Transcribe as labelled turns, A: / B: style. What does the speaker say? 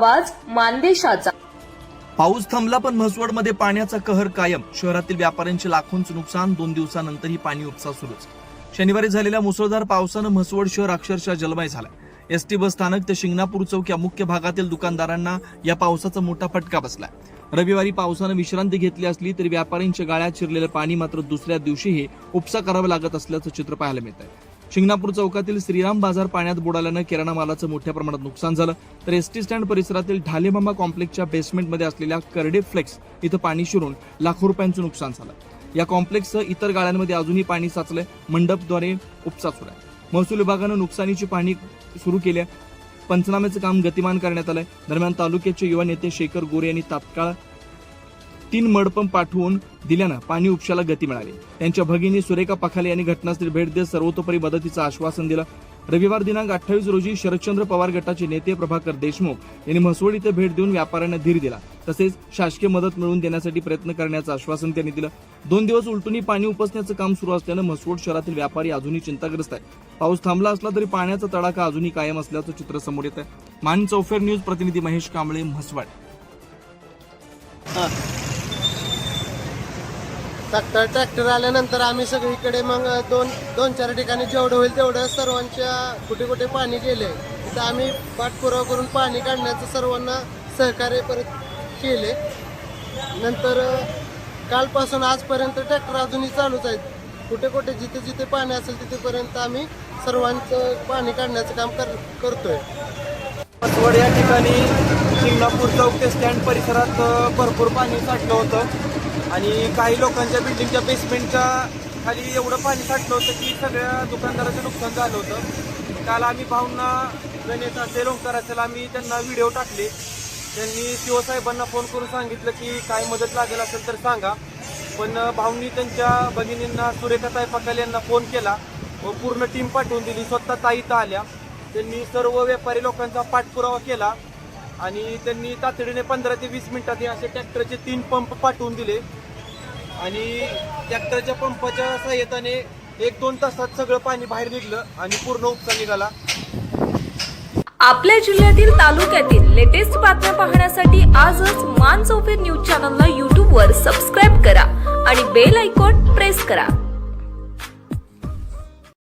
A: मानदेशाचा.
B: पाऊस थांबला पण म्हसवडमध्ये पाण्याचा कहर कायम. शहरातील व्यापाऱ्यांचे लाखोंचं नुकसान दोन दिवसानंतरही पाणी उपसा सुरूच. शनिवारी झालेल्या मुसळधार पावसानं म्हसवड शहर अक्षरशः जलमय झालं एसटी बस स्थानक ते शिंगणापूर चौक या मुख्य भागातील दुकानदारांना या पावसाचा मोठा फटका बसला रविवारी पावसानं विश्रांती घेतली असली तरी व्यापाऱ्यांच्या गाळ्यात शिरलेलं पाणी मात्र दुसऱ्या दिवशीही उपसा करावा लागत असल्याचं चित्र पाहायला मिळत आहे शिंगणापूर चौकातील श्रीराम बाजार पाण्यात बुडाल्यानं किराणा मालाचं मोठ्या प्रमाणात नुकसान झालं. तर एसटी स्टँड परिसरातील ढालेमामा कॉम्प्लेक्सच्या बेसमेंटमध्ये असलेल्या करडे फ्लेक्स इथं पाणी शिरून लाखो रुपयांचं नुकसान झालं. या कॉम्प्लेक्सचं इतर गाळ्यांमध्ये अजूनही पाणी साचलंय. मंडपद्वारे उपसा सुरू आहे. महसूल विभागानं नुकसानीची पाहणी सुरू केली पंचनाम्याचं काम गतिमान करण्यात आलंय. दरम्यान तालुक्याचे युवा नेते शेखर गोरे यांनी तात्काळ तीन मडपंप पाठवून दिल्यानं पाणी उपशाला गती मिळाली. त्यांच्या भगिनी सुरेखा पखाले यांनी घटनास्थळी भेट देत सर्वतोपरी मदतीचं आश्वासन दिलं. रविवार दिनांक अठ्ठावीस रोजी शरदचंद्र पवार गटाचे नेते प्रभाकर देशमुख यांनी म्हसवड इथं भेट देऊन व्यापाऱ्यांना धीर दिला. तसेच शासकीय मदत मिळवून देण्यासाठी प्रयत्न करण्याचं आश्वासन त्यांनी दिलं. दोन दिवस उलटूनही पाणी उपसण्याचं काम सुरू असल्यानं म्हसवड शहरातील व्यापारी अजूनही चिंताग्रस्त आहे पाऊस थांबला असला तरी पाण्याचा तडाखा अजूनही कायम असल्याचं चित्र समोर येत आहे मान चौफेर न्यूज प्रतिनिधी महेश कांबळे म्हसवड.
C: ट्रॅक्टर ट्रॅक्टर आल्यानंतर आम्ही सगळीकडे मग दोन दोन चार ठिकाणी जेवढं होईल तेवढं सर्वांच्या कुठे कुठे पाणी गेले. तिथं आम्ही पाठपुरावा करून पाणी काढण्याचं सर्वांना सहकार्य परत केले. नंतर कालपासून आजपर्यंत ट्रॅक्टर अजूनही चालूच आहेत. कुठे कुठे जिथे जिथे पाणी असेल तिथेपर्यंत आम्ही सर्वांचं पाणी काढण्याचं काम कर करतोय.
D: पाचवड या ठिकाणी शिंगणापूर चौक ते स्टँड परिसरात भरपूर पाणी साठलं होतं. आणि काही लोकांच्या बिल्डिंगच्या बेसमेंटच्या खाली एवढं पाणी साठलं होतं की सगळ्या दुकानदाराचं नुकसान झालं होतं. काल आम्ही भाऊंना गणेश असेल ओंकार असेल आम्ही त्यांना व्हिडिओ टाकले. त्यांनी शिवसाहेबांना फोन करून सांगितलं की काय मदत लागेल असेल तर सांगा. पण भाऊंनी त्यांच्या भगिनींना सुरेखाताई पकाल यांना फोन केला. व पूर्ण टीम पाठवून दिली. स्वतः ताई तर आल्या. त्यांनी सर्व व्यापारी लोकांचा पाठपुरावा केला. आणि त्यांनी तातडीने पंधरा ते वीस मिनिटात हे असे ट्रॅक्टरचे तीन पंप पाठवून दिले. आणि ट्रॅक्टरच्या पंपाच्या सहाय्यताने एक दोन तासात सगळं पाणी बाहेर निघलं आणि पूर्ण उपसा निघाला.
A: आपल्या जिल्ह्यातील तालुक्यातील लेटेस्ट बातम्या पाहण्यासाठी आजच मान चौफेर न्यूज चॅनलला यूट्यूबवर सबस्क्राईब करा आणि बेल आयकॉन प्रेस करा.